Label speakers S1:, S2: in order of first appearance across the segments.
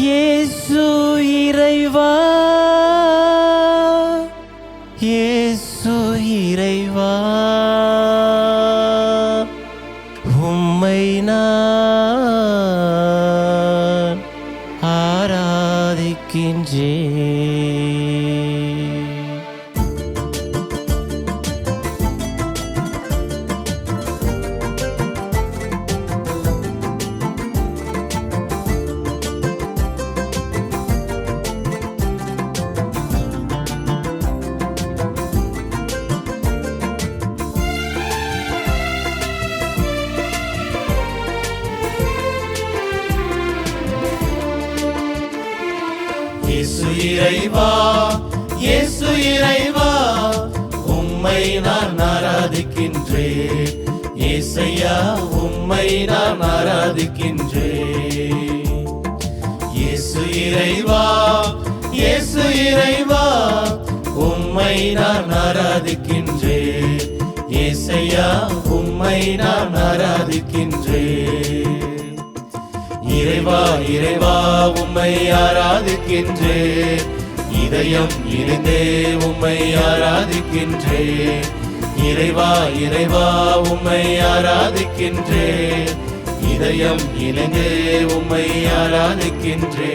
S1: இயேசு இறைவா இயேசு இறைவா.
S2: இயேசு இறைவா இயேசு இறைவா உம்மை நான் ஆராதிக்கின்றேன். இயேசையா உம்மை நான் ஆராதிக்கின்றேன். இயேசு இறைவா இயேசு இறைவா உம்மை நான் ஆராதிக்கின்றேன். இயேசையா உம்மை நான் ஆராதிக்கின்றேன். இறைவா இறைவா உம்மை ஆராதிக்கின்றே. இதயம் இருந்தே உம்மை ஆராதிக்கின்றே. இறைவா இறைவா உம்மை ஆராதிக்கின்றே. இதயம் இணைந்தே உம்மை ஆராதிக்கின்றே.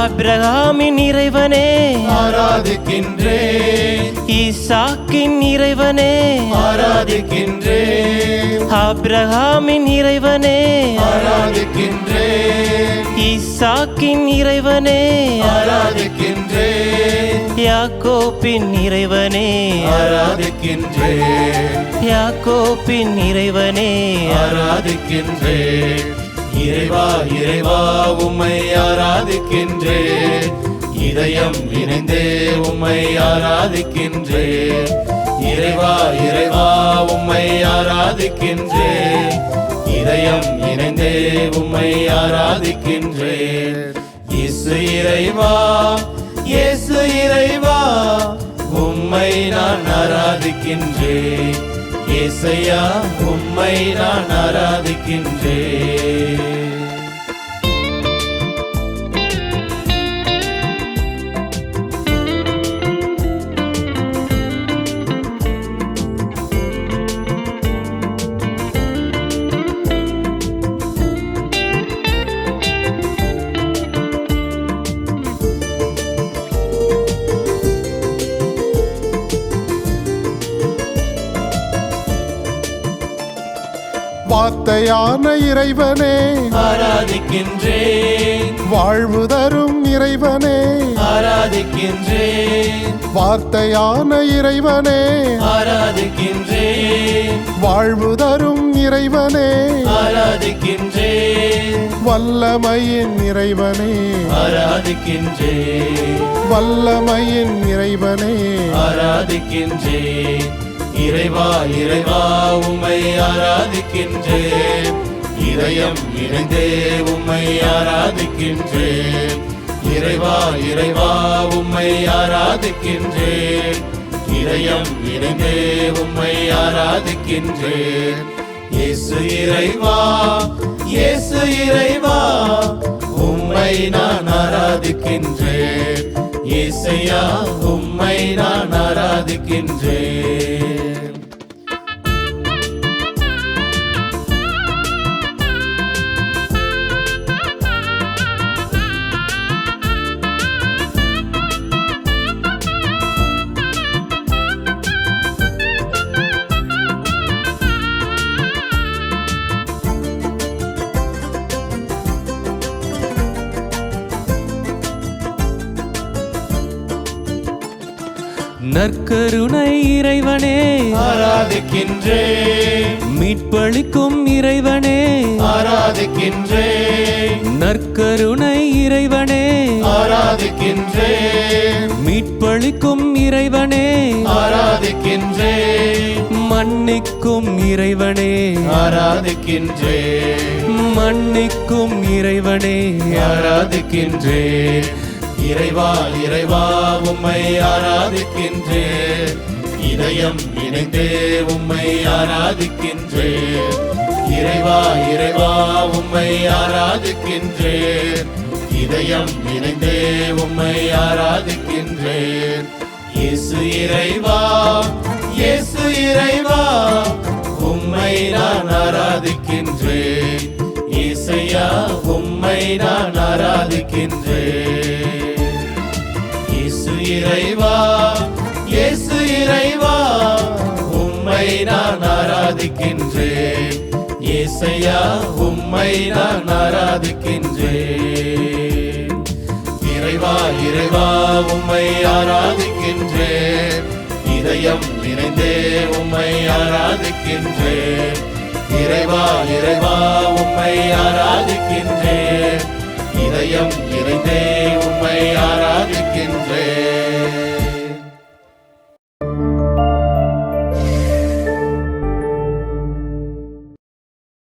S1: ஆபிரகாமின் இறைவனே.
S2: ஆராதிக்கின்றேன்.
S1: ஈசாக்கின் இறைவனே.
S2: ஆராதிக்கின்றேன்.
S1: ஆபிரகாமின் இறைவனே.
S2: ஆராதிக்கின்றேன்.
S1: ஈசாக்கின் இறைவனே.
S2: ஆராதிக்கின்றேன்.
S1: யாக்கோப்பின் இறைவனே.
S2: ஆராதிக்கின்றேன்.
S1: யாக்கோப்பின் இறைவனே.
S2: ஆராதிக்கின்றேன். இறைவா இறைவா உம்மை ஆராதிக்கின்றே. இதயம் இணைந்தே உம்மை ஆராதிக்கின்றே. இறைவா இறைவா உம்மை ஆராதிக்கின்றே. இதயம் இணைந்தே உம்மை ஆராதிக்கின்றே. இசு இறைவா இயேசு இறைவா உம்மை நான் ஆராதிக்கின்றேன் ஏசையா உம்மை நான் ஆராதிக்கின்றேன்
S3: வார்த்தையான இறைவனே
S2: ஆராதிக்கின்றேன்.
S3: வாழ்வு தரும் இறைவனே
S2: ஆராதிக்கின்றேன்.
S3: வார்த்தையான இறைவனே
S2: ஆராதிக்கின்றேன்.
S3: வாழ்வு தரும் இறைவனே
S2: ஆராதிக்கின்றேன்.
S3: வல்லமையின் இறைவனே
S2: ஆராதிக்கின்றேன்.
S3: வல்லமையின் இறைவனே.
S2: ஆராதிக்கின்றேன். இறைவா இறைவா உம்மை ஆராதிக்கின்றேன். இதயம் இணைந்தே உம்மை ஆராதிக்கின்றேன். இறைவா இறைவா உம்மை ஆராதிக்கின்றேன். இதயம் இணைந்தே உம்மை ஆராதிக்கின்றேன். இயேசு இறைவா இயேசு இறைவா உம்மை நான் ஆராதிக்கின்றேன். இயேசையா உம்மை நான் ஆராதிக்கின்றேன்.
S1: நற்கருணை இறைவனே.
S2: ஆராதிக்கின்றேன்.
S1: மீட்பளிக்கும் இறைவனே.
S2: ஆராதிக்கின்றேன்.
S1: நற்கருணை இறைவனே.
S2: ஆராதிக்கின்றேன்.
S1: மீட்பளிக்கும் இறைவனே.
S2: ஆராதிக்கின்றேன்.
S1: மன்னிக்கும் இறைவனே.
S2: ஆராதிக்கின்றேன்.
S1: மன்னிக்கும் இறைவனே.
S2: ஆராதிக்கின்றேன். இறைவா இறைவா உம்மை ஆராதிக்கின்றேன் இதயம் இணைந்தே உம்மை ஆராதிக்கின்றேன் இறைவா இறைவா உம்மை ஆராதிக்கின்றேன் இதயம் இணைந்தே உம்மை ஆராதிக்கின்றேன் இயேசு இறைவா இயேசு இறைவா உம்மை நான் ஆராதிக்கின்றேன் இசையா உம்மை நான் ஆராதிக்கின்றேன் இறைவா இயேசு இறைவா உம்மை நான் ஆராதிக்கின்றேன். இயேசையா உம்மை நான் ஆராதிக்கின்றேன். இறைவா இறைவா உம்மை ஆராதிக்கின்றேன். இதயம் நிறைந்தே உம்மை ஆராதிக்கின்றேன். இறைவா இறைவா உம்மை ஆராதிக்கின்றேன். இதயம் நிறைந்தே